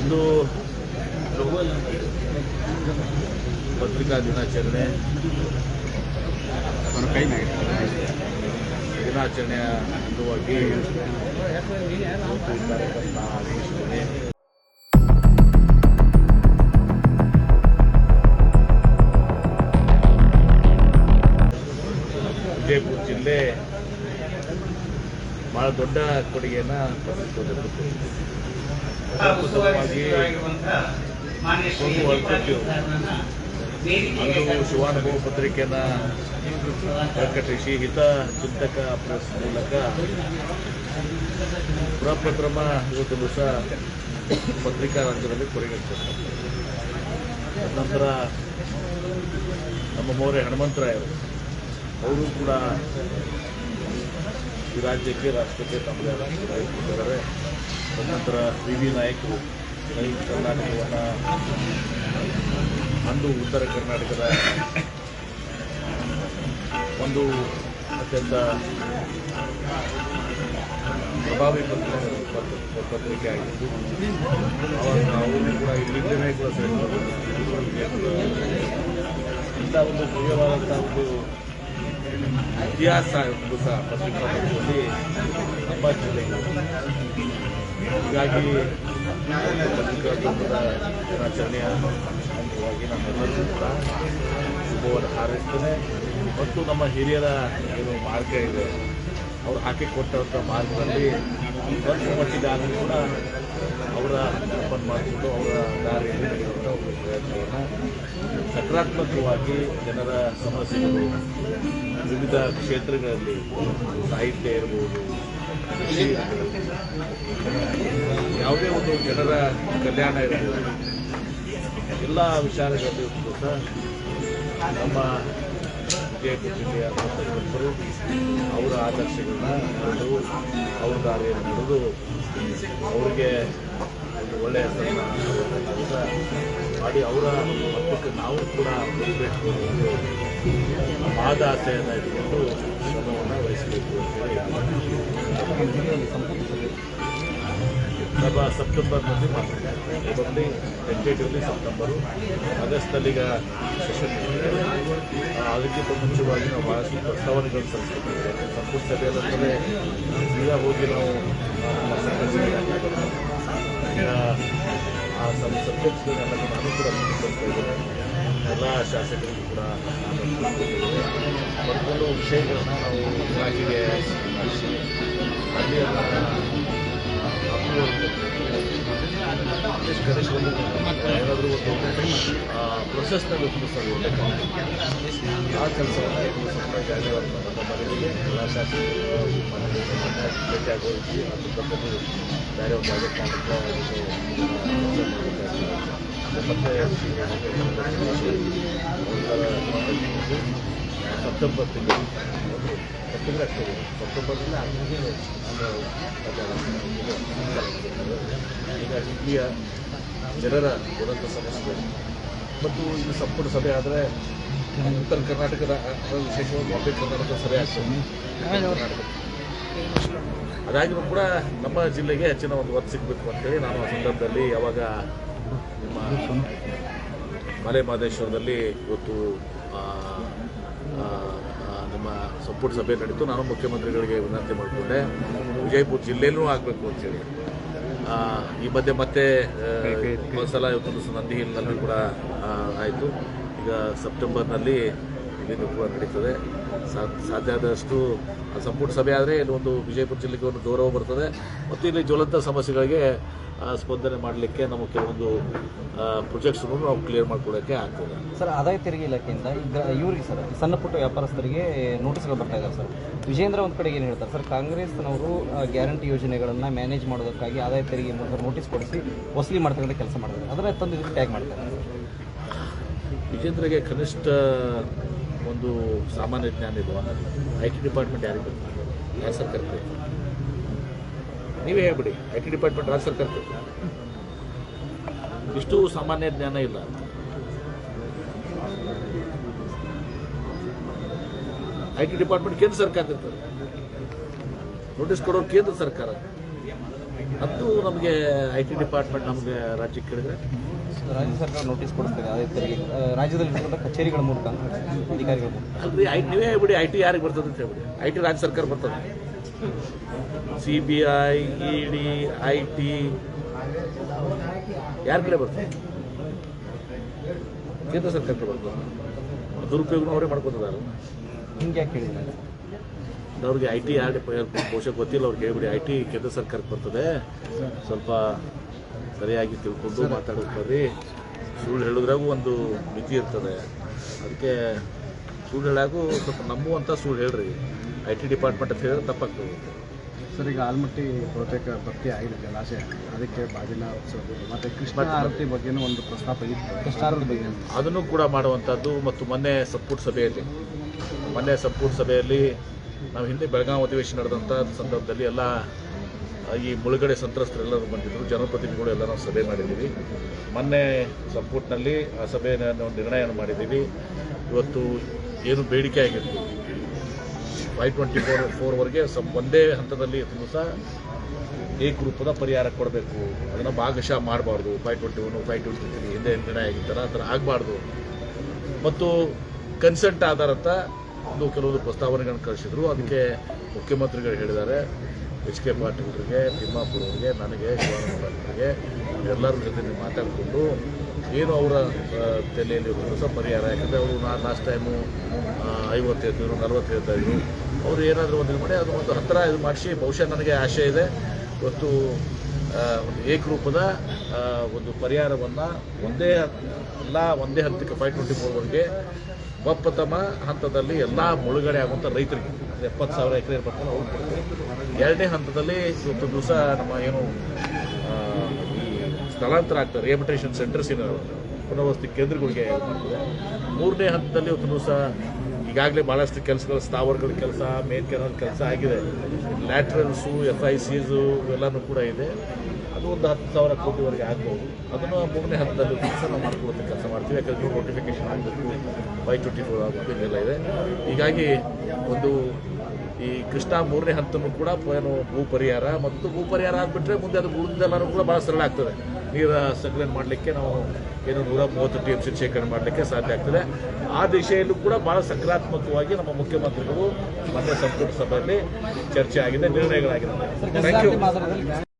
ಇಂದು ಪತ್ರಿಕಾ ದಿನಾಚರಣೆ. ದಿನಾಚರಣೆಯ ಅಂಗವಾಗಿ ವಿಜಯಪುರ ಜಿಲ್ಲೆ ಬಹಳ ದೊಡ್ಡ ಕೊಡುಗೆಯನ್ನು ಪ್ರಪ್ರಥಮವಾಗಿ ಒಂದು ಹೊರಟಿದ್ದೆವು ಅಂದು ಶಿವಾನುಭವ ಪತ್ರಿಕೆಯನ್ನು ಪ್ರಕಟಿಸಿ ಹಿತ ಚಿಂತಕ ಪ್ರೆಸ್ ಮೂಲಕ ಪ್ರಪ್ರಕ್ರಮ ಇವತ್ತು ದಿವಸ ಪತ್ರಿಕಾ ರಂಗದಲ್ಲಿ ಪರಿಗಣಿಸಿದ್ದಾರೆ ನಂತರ ನಮ್ಮ ಮೌರ್ಯ ಹನುಮಂತರಾಯರು, ಅವರು ಕೂಡ ಈ ರಾಜ್ಯಕ್ಕೆ, ರಾಷ್ಟ್ರಕ್ಕೆ ತಮ್ಮದೇ ಕೊಟ್ಟಿದ್ದಾರೆ. ತದನಂತರ ವಿ ವಿ ನಾಯಕರು ಈ ಕರ್ನಾಟಕವನ್ನು ಅಂದು ಉತ್ತರ ಕರ್ನಾಟಕದ ಒಂದು ಅತ್ಯಂತ ಪ್ರಭಾವಿ ಪತ್ರಿಕೆ ಪತ್- ಪತ್ರಿಕೆ ಆಗಿತ್ತು. ಅವಾಗ ನಾವು ಕೂಡ ಇಲ್ಲಿಂದಲೇ ಕೂಡ ಇಂಥ ಒಂದು ಭವ್ಯವಾದಂಥ ಒಂದು ಇತಿಹಾಸ ಒಂದು ಸಹ ಪತ್ರಿಕಾಗೋಷ್ಠಿಯಲ್ಲಿ ನಮ್ಮ ಜಿಲ್ಲೆಗೆ. ಹೀಗಾಗಿ ದಿನಾಚರಣೆಯ ಅಂಗವಾಗಿ ನಮ್ಮೆಲ್ಲರಿಗೂ ಕೂಡ ಶುಭವನ್ನು ಹಾರೈಸ್ತೇನೆ. ಮತ್ತು ನಮ್ಮ ಹಿರಿಯರ ಏನು ಮಾರ್ಗ ಇದೆ ಅವರು ಹಾಕಿಕೊಟ್ಟಂಥ ಮಾರ್ಗದಲ್ಲಿ ಸ್ವಲ್ಪ ಮಟ್ಟಿಗಾದರೂ ಕೂಡ ಅವರ ಓಪನ್ ಮಾಡಿಕೊಂಡು ಅವರ ದಾರಿಯಲ್ಲಿ ನಡೆಯುವಂಥ ಒಂದು ಪ್ರಯತ್ನವನ್ನು ಸಕಾರಾತ್ಮಕವಾಗಿ ಜನರ ಸಮಸ್ಯೆಗಳು ವಿವಿಧ ಕ್ಷೇತ್ರಗಳಲ್ಲಿ ಸಾಹಿತ್ಯ ಇರ್ಬೋದು, ಯಾವುದೇ ಒಂದು ಜನರ ಕಲ್ಯಾಣ ಇರ್ಬೋದು ಎಲ್ಲ ವಿಚಾರಗಳಲ್ಲಿ ಕೂಡ ನಮ್ಮ ವಿಜಯಪುರ ಜಿಲ್ಲೆಯ ಸಂಸದರು ಅವರ ಆದರ್ಶಗಳನ್ನ ನಡೆದು ಅವ್ರ ದಾರಿಯಲ್ಲಿ ನಡೆದು ಅವರಿಗೆ ಒಂದು ಒಳ್ಳೆಯ ಮಾಡಿ ಅವರ ಮಟ್ಟಕ್ಕೆ ನಾವು ಕೂಡ ಹೋಗಬೇಕು ಅನ್ನೋದು ಆದಾಸೆಯನ್ನು ಆಸೆಯನ್ನು ಇಟ್ಕೊಂಡು ಸಭಾ ಸೆಪ್ಟೆಂಬರ್ನಲ್ಲಿ ಮಾಡ್ತಾರೆ ಮೊದಲನೇ ಟೆಂಟೇಟಿವ್ಲಿ ಸೆಪ್ಟೆಂಬರು ಆಗಸ್ಟ್ನಲ್ಲಿ ಈಗ ಸೆಷನ್ ಅದಕ್ಕಿಂತ ಮುಂಚೆವಾಗಿ ನಾವು ಭಾಳಷ್ಟು ಪ್ರಸ್ತಾವನೆಗಳನ್ನು ಸಲ್ಲಿಸ್ತಿದ್ದೇವೆ ಸಂಪುಟ ಸಭೆಯಲ್ಲೇ ಸೀದಾ ಹೋಗಿ ನಾವು ಆ, ನಮ್ಮ ಸಬ್ಜೆಕ್ಟ್ಸ್ಗಳನ್ನೆಲ್ಲ ನಾನು ಕೂಡ ಎಲ್ಲ ಶಾಸಕರಿಗೂ ಕೂಡ. ಬರ್ಕೊಂಡು ವಿಷಯಗಳನ್ನ ನಾವು ಇಲಾಖೆಗೆ ಏನಾದರೂ ಒಂದು ಪ್ರೊಸೆಸ್ನಲ್ಲಿ ಉಪಯೋಗಿಸೋದು ಆ ಕೆಲಸವನ್ನು ಮನೆಯಲ್ಲಿ ಎಲ್ಲ ಶಾಸಕರು ಭೇಟಿ ಆಗೋರಿಸಿ ಅದ್ರ ಪಕ್ಕದಲ್ಲಿ ಬೇರೆ ಒಂದು ಯಾವುದೇ ಮತ್ತೆ ಸೆಪ್ಟೆಂಬರ್ ತಿಂಗಳು ಸೆಪ್ಟೆಂಬರ್ ಅಕ್ಟೋಬರ್ ಸೆಪ್ಟೆಂಬರ್ನಲ್ಲಿ ಆಮೇಲೆ ಹೀಗಾಗಿ ಇಲ್ಲಿಯ ಜನರ ದುರಂತ ಸಮಸ್ಯೆಗಳು ಮತ್ತು ಇದು ಸಂಪೂರ್ಣ ಸಭೆ ಆದರೆ ಉತ್ತರ ಕರ್ನಾಟಕದ ವಿಶೇಷವಾಗಿ ಬಾಂಬೆ ಕರ್ನಾಟಕದ ಸಭೆ ಆಗ್ತದೆ. ಅದಾಗಿಯೂ ಕೂಡ ನಮ್ಮ ಜಿಲ್ಲೆಗೆ ಹೆಚ್ಚಿನ ಒಂದು ಒತ್ತು ಸಿಗಬೇಕು ಅಂತೇಳಿ ನಾನು ಆ ಸಂದರ್ಭದಲ್ಲಿ ಯಾವಾಗ ನಿಮ್ಮ ಮಲೆ ಮಹದೇಶ್ವರದಲ್ಲಿ ಇವತ್ತು ಆ, ಆ, ಆ, ನಮ್ಮ ಸಂಪುಟ ಸಭೆ ನಡೀತು. ನಾನು ಮುಖ್ಯಮಂತ್ರಿಗಳಿಗೆ ವಿನಂತಿ ಮಾಡಿಕೊಂಡೆ. ವಿಜಯಪುರ ಜಿಲ್ಲೆಯಲ್ಲೂ ಆಗಬೇಕು ಅಂತೇಳಿ ಈ ಮಧ್ಯೆ ಮತ್ತೆ ಇವತ್ತೊಂದು ಸಲ ನಂದಿ ಹಿಲ್ನಲ್ಲಿ ಕೂಡ ಆಯಿತು. ಈಗ ಸೆಪ್ಟೆಂಬರ್ನಲ್ಲಿ ಇಲ್ಲಿಂದ ಕೂಡ ನಡೀತದೆ. ಸಾಧ್ಯ ಆದಷ್ಟು ಸಂಪುಟ ಸಭೆ ಆದರೆ ಇಲ್ಲಿ ಒಂದು ವಿಜಯಪುರ ಜಿಲ್ಲೆಗೆ ಒಂದು ಗೌರವ ಬರ್ತದೆ. ಮತ್ತು ಇಲ್ಲಿ ಜ್ವಲಂತ ಸಮಸ್ಯೆಗಳಿಗೆ ಸ್ಪಂದನೆ ಮಾಡಲಿಕ್ಕೆ ನಮಗೆ ಕೆಲವೊಂದು ಪ್ರೊಜೆಕ್ಟ್ಸ್ನು ನಾವು ಕ್ಲಿಯರ್ ಮಾಡ್ಕೊಡೋಕ್ಕೆ ಆಗ್ತದೆ. ಸರ್ ಆದಾಯ ತೆರಿಗೆ ಇಲಾಖೆಯಿಂದ ಈಗ ಇವರಿಗೆ ಸರ್ ಸಣ್ಣ ಪುಟ್ಟ ವ್ಯಾಪಾರಸ್ಥರಿಗೆ ನೋಟಿಸ್ಗಳು ಬರ್ತಾ ಇದ್ದಾರೆ ಸರ್. ವಿಜೇಂದ್ರ ಒಂದು ಕಡೆಗೆ ಏನು ಹೇಳ್ತಾರೆ ಸರ್ ಕಾಂಗ್ರೆಸ್ನವರು ಗ್ಯಾರಂಟಿ ಯೋಜನೆಗಳನ್ನು ಮ್ಯಾನೇಜ್ ಮಾಡೋದಕ್ಕಾಗಿ ಆದಾಯ ತೆರಿಗೆ ಮೂಲಕ ನೋಟಿಸ್ ಕೊಡಿಸಿ ವಸೂಲಿ ಮಾಡ್ತಕ್ಕಂಥ ಕೆಲಸ ಮಾಡ್ತಾರೆ. ಅದರ ತಂದು ಇದಕ್ಕೆ ಟ್ಯಾಗ್ ಮಾಡ್ತಾರೆ. ವಿಜೇಂದ್ರಗೆ ಕನಿಷ್ಠ ಒಂದು ಸಾಮಾನ್ಯ ಜ್ಞಾನ ಇದು ಐ ಟಿ ಡಿಪಾರ್ಟ್ಮೆಂಟ್ ಯಾರಿಗೆ ಬರ್ತಾರೆ ಯಾವ ಸರ್ಕಾರಕ್ಕೆ? ನೀವೇ ಹೇಳ್ಬಿಡಿ. ಐ ಟಿ ಡಿಪಾರ್ಟ್ಮೆಂಟ್ ರಾಜ್ಯ ಸರ್ಕಾರಕ್ಕೆ ಇಷ್ಟು ಸಾಮಾನ್ಯ ಜ್ಞಾನ ಇಲ್ಲ. ಐ ಟಿ ಡಿಪಾರ್ಟ್ಮೆಂಟ್ ಕೇಂದ್ರ ಸರ್ಕಾರ ಇರ್ತದೆ. ನೋಟಿಸ್ ಕೊಡೋರು ಕೇಂದ್ರ ಸರ್ಕಾರ. ಅದು ನಮಗೆ ಐ ಟಿ ಡಿಪಾರ್ಟ್ಮೆಂಟ್ ನಮಗೆ ರಾಜ್ಯಕ್ಕೆ ಕೇಳಿದ್ರೆ. ರಾಜ್ಯ ಸರ್ಕಾರ ನೋಟಿಸ್ ಕೊಡ್ತಾರೆ ಅದೇ ತೆರಿಗೆ ರಾಜ್ಯದಲ್ಲಿ ರಾಜ್ಯದಲ್ಲಿರ್ತಕ್ಕಂಥ ಕಚೇರಿಗಳ ಮೂಲಕ ಅಧಿಕಾರಿಗಳ ಮೂಲಕ. ಅಲ್ರಿ ಐ ನೀವೇ ಹೇಳ್ಬಿಡಿ ಐ ಟಿ ಯಾರಿಗೆ ಬರ್ತದೆ ಅಂತ ಹೇಳ್ಬಿಡಿ. ಐ ಟಿ ರಾಜ್ಯ ಸರ್ಕಾರ ಬರ್ತದೆ. C B I E D I T ಯಾರ ಕಡೆ ಬರ್ತದೆ ಕೇಂದ್ರ ಸರ್ಕಾರ ಬರ್ತದೆ ದುರುಪಯೋಗ ಅವರೇ ಮಾಡ್ಕೊತಿದ್ದಾರೆ. ಹಿಂಗೆ ಯಾಕೆ ಹೇಳಿದ್ದಾರೆ ಅವ್ರಿಗೆ ಐ ಟಿ ಯಾರು ಬಹುಶಃ ಗೊತ್ತಿಲ್ಲ ಅವ್ರಿಗೆ ಹೇಳ್ಬಿಡಿ. ಐ ಟಿ ಕೇಂದ್ರ ಸರ್ಕಾರಕ್ಕೆ ಬರ್ತದೆ. ಸ್ವಲ್ಪ ಸರಿಯಾಗಿ ತಿಳ್ಕೊಂಡು ಮಾತಾಡೋದು ಬರ್ರಿ. ಸುಳ್ಳು ಹೇಳಿದ್ರಾಗು ಒಂದು ಮಿತಿ ಇರ್ತದೆ. ಅದಕ್ಕೆ ಸುಳ್ಳು ಹೇಳಾಗೂ ಸ್ವಲ್ಪ ನಂಬುವಂಥ ಸುಳ್ಳು ಹೇಳ್ರಿ. ಐ ಟಿ ಡಿಪಾರ್ಟ್ಮೆಂಟ್ ಅಂತ ಹೇಳಿದ್ರೆ ತಪ್ಪಾಗ್ತದೆ. ಸರ್ ಈಗ ಆಲ್ಮಟ್ಟಿ ಬಹುತೇಕ ಭರ್ತಿ ಆಗಿದೆ ಜಲಾಶಯ ಅದಕ್ಕೆ ಬಾಗಿಲ ಮತ್ತೆ ಕೃಷ್ಣ ಆರತಿ ಬಗ್ಗೆನೂ ಒಂದು ಪ್ರಸ್ತಾಪ ಇತ್ತು. ಬಗ್ಗೆ ಅದನ್ನು ಕೂಡ ಮಾಡುವಂಥದ್ದು ಮತ್ತು ಮೊನ್ನೆ ಸಪೋರ್ಟ್ ಸಭೆಯಲ್ಲಿ ಮೊನ್ನೆ ಸಪೋರ್ಟ್ ಸಭೆಯಲ್ಲಿ ನಾವು ಹಿಂದೆ ಬೆಳಗಾವಿ ಅಧಿವೇಶನ ನಡೆದಂಥ ಸಂದರ್ಭದಲ್ಲಿ ಎಲ್ಲ ಈ ಮುಳುಗಡೆ ಸಂತ್ರಸ್ತರೆಲ್ಲರೂ ಬಂದಿದ್ದರು. ಜನಪ್ರತಿನಿಧಿಗಳು ಎಲ್ಲ ನಾವು ಸಭೆ ಮಾಡಿದ್ದೀವಿ. ಮೊನ್ನೆ ಸಂಪುಟ್ನಲ್ಲಿ ಆ ಸಭೆಯನ್ನು ನಿರ್ಣಯ ನಿರ್ಣಯವನ್ನು ಮಾಡಿದ್ದೀವಿ. ಇವತ್ತು ಏನು ಬೇಡಿಕೆ ಆಗಿತ್ತು ಫೈವ್ ಟ್ವೆಂಟಿ ಫೋರ್ ಫೋರ್ವರೆಗೆ ಸಮ್ ಒಂದೇ ಹಂತದಲ್ಲಿ ಸಹ ಏಕರೂಪದ ಪರಿಹಾರ ಕೊಡಬೇಕು. ಅದನ್ನು ಭಾಗಶಃ ಮಾಡಬಾರ್ದು. Five twenty one five twenty three ಹಿಂದೆ ನಿರ್ಣಯ ಆಗಿತ್ತಲ್ಲ ಆ ಥರ ಆಗಬಾರ್ದು. ಮತ್ತು ಕನ್ಸೆಂಟ್ ಆಧಾರತ ಒಂದು ಕೆಲವೊಂದು ಪ್ರಸ್ತಾವನೆಗಳನ್ನು ಕಳಿಸಿದ್ರು. ಅದಕ್ಕೆ ಮುಖ್ಯಮಂತ್ರಿಗಳು ಹೇಳಿದ್ದಾರೆ. ಎಚ್ ಕೆ ಪಾಟೀಲ್ರಿಗೆ ತಿಮ್ಮಾಪುರ ಅವರಿಗೆ, ನನಗೆ ಶಿವಾನಂದರಿಗೆ ಎಲ್ಲರ ಜೊತೆ ಮಾತಾಡಿಕೊಂಡು ಏನು ಅವರ ತಲೆಯಲ್ಲಿ ಹೊಸ ಪರಿಹಾರ. ಯಾಕಂದರೆ ಅವರು ನಾ ಲಾಸ್ಟ್ ಟೈಮು ಐವತ್ತು ಹೇಳ್ತಿದ್ರು ಅವರು ಏನಾದರೂ ಒಂದು ಇದು ಮಾಡಿ, ಅದು ಒಂದು ಹತ್ತಿರ ಇದು ಮಾಡಿಸಿ, ಬಹುಶಃ ನನಗೆ ಆಶೆ ಇದೆ ಇವತ್ತು ಒಂದು ಏಕರೂಪದ ಒಂದು ಪರಿಹಾರವನ್ನು ಒಂದೇ ಎಲ್ಲ ಒಂದೇ ಹಂತಕ್ಕೆ ಫೈವ್ ಟ್ವೆಂಟಿ ಫೋರ್ವರೆಗೆ ಒಪ್ಪತ್ತಮ ಹಂತದಲ್ಲಿ ಎಲ್ಲ ಮುಳುಗಡೆ ಆಗುವಂಥ ರೈತರಿಗೆ ಎಪ್ಪತ್ತು ಸಾವಿರ ಎಕರೆ ಇರ್ಬೇಕಲ್ಲ ಅವ್ರು. ಎರಡನೇ ಹಂತದಲ್ಲಿ ಇವತ್ತು ದಿವಸ ನಮ್ಮ ಏನು ಸ್ಥಳಾಂತರ ಆಗ್ತದೆ ರಿಹಬಿಟೇಷನ್ ಸೆಂಟರ್ಸ್ ಏನು ಪುನರ್ವಸತಿ ಕೇಂದ್ರಗಳಿಗೆ ಮೂರನೇ ಹಂತದಲ್ಲಿ ಇವತ್ತು ದಿವಸ ಈಗಾಗಲೇ ಭಾಳಷ್ಟು ಕೆಲಸಗಳು, ಸ್ಥಾವರಗಳ ಕೆಲಸ ಮೇನ್ ಕೆನಲ್ ಕೆಲಸ ಆಗಿದೆ. ಲ್ಯಾಟ್ರಲ್ಸು ಎಫ್ ಐ ಸಿಸು ಇವೆಲ್ಲನೂ ಕೂಡ ಇದೆ. ಅದು ಒಂದು ಹತ್ತು ಸಾವಿರ ಕೋಟಿವರೆಗೆ ಆಗ್ಬೋದು. ಅದನ್ನು ಮೂರನೇ ಹಂತದಲ್ಲಿ ಕೆಲಸ ನಾವು ಮಾಡ್ಕೊಳ್ಳೋದಕ್ಕೆ ಕೆಲಸ ಮಾಡ್ತೀವಿ. ಯಾಕಂದ್ರೆ ನೋಟಿಫಿಕೇಶನ್ ಆಗಬೇಕು ವೈ ಟ್ವೆಂಟಿ ಫೋರ್ ಆಗಬೇಕು, ಇದೆಲ್ಲ ಇದೆ. ಹೀಗಾಗಿ ಒಂದು ಈ ಕೃಷ್ಣ ಮೂರನೇ ಹಂತನೂ ಕೂಡ ಏನು ಭೂ ಪರಿಹಾರ. ಮತ್ತು ಭೂ ಪರಿಹಾರ ಆಗಿಬಿಟ್ರೆ ಮುಂದೆ ಅದು ಉಳಿದೆಲ್ಲನೂ ಕೂಡ ಭಾಳ ಸರಳ ಆಗ್ತದೆ. ನೀರ ಸಂಗ್ರಹಣೆ ಮಾಡಲಿಕ್ಕೆ ನಾವು ಏನು ನೂರ ಮೂವತ್ತು ಟಿ ಎಂ ಸಿ ಶೇಖರಣೆ ಮಾಡಲಿಕ್ಕೆ ಸಾಧ್ಯ ಆಗ್ತದೆ. ಆ ದಿಶೆಯಲ್ಲೂ ಕೂಡ ಭಾಳ ಸಕಾರಾತ್ಮಕವಾಗಿ ನಮ್ಮ ಮುಖ್ಯಮಂತ್ರಿಗಳು ಮತ್ತೆ ಸಂಪುಟ ಸಭೆಯಲ್ಲಿ ಚರ್ಚೆ ಆಗಿದೆ ನಿರ್ಣಯಗಳಾಗಿದೆ ಥ್ಯಾಂಕ್ ಯು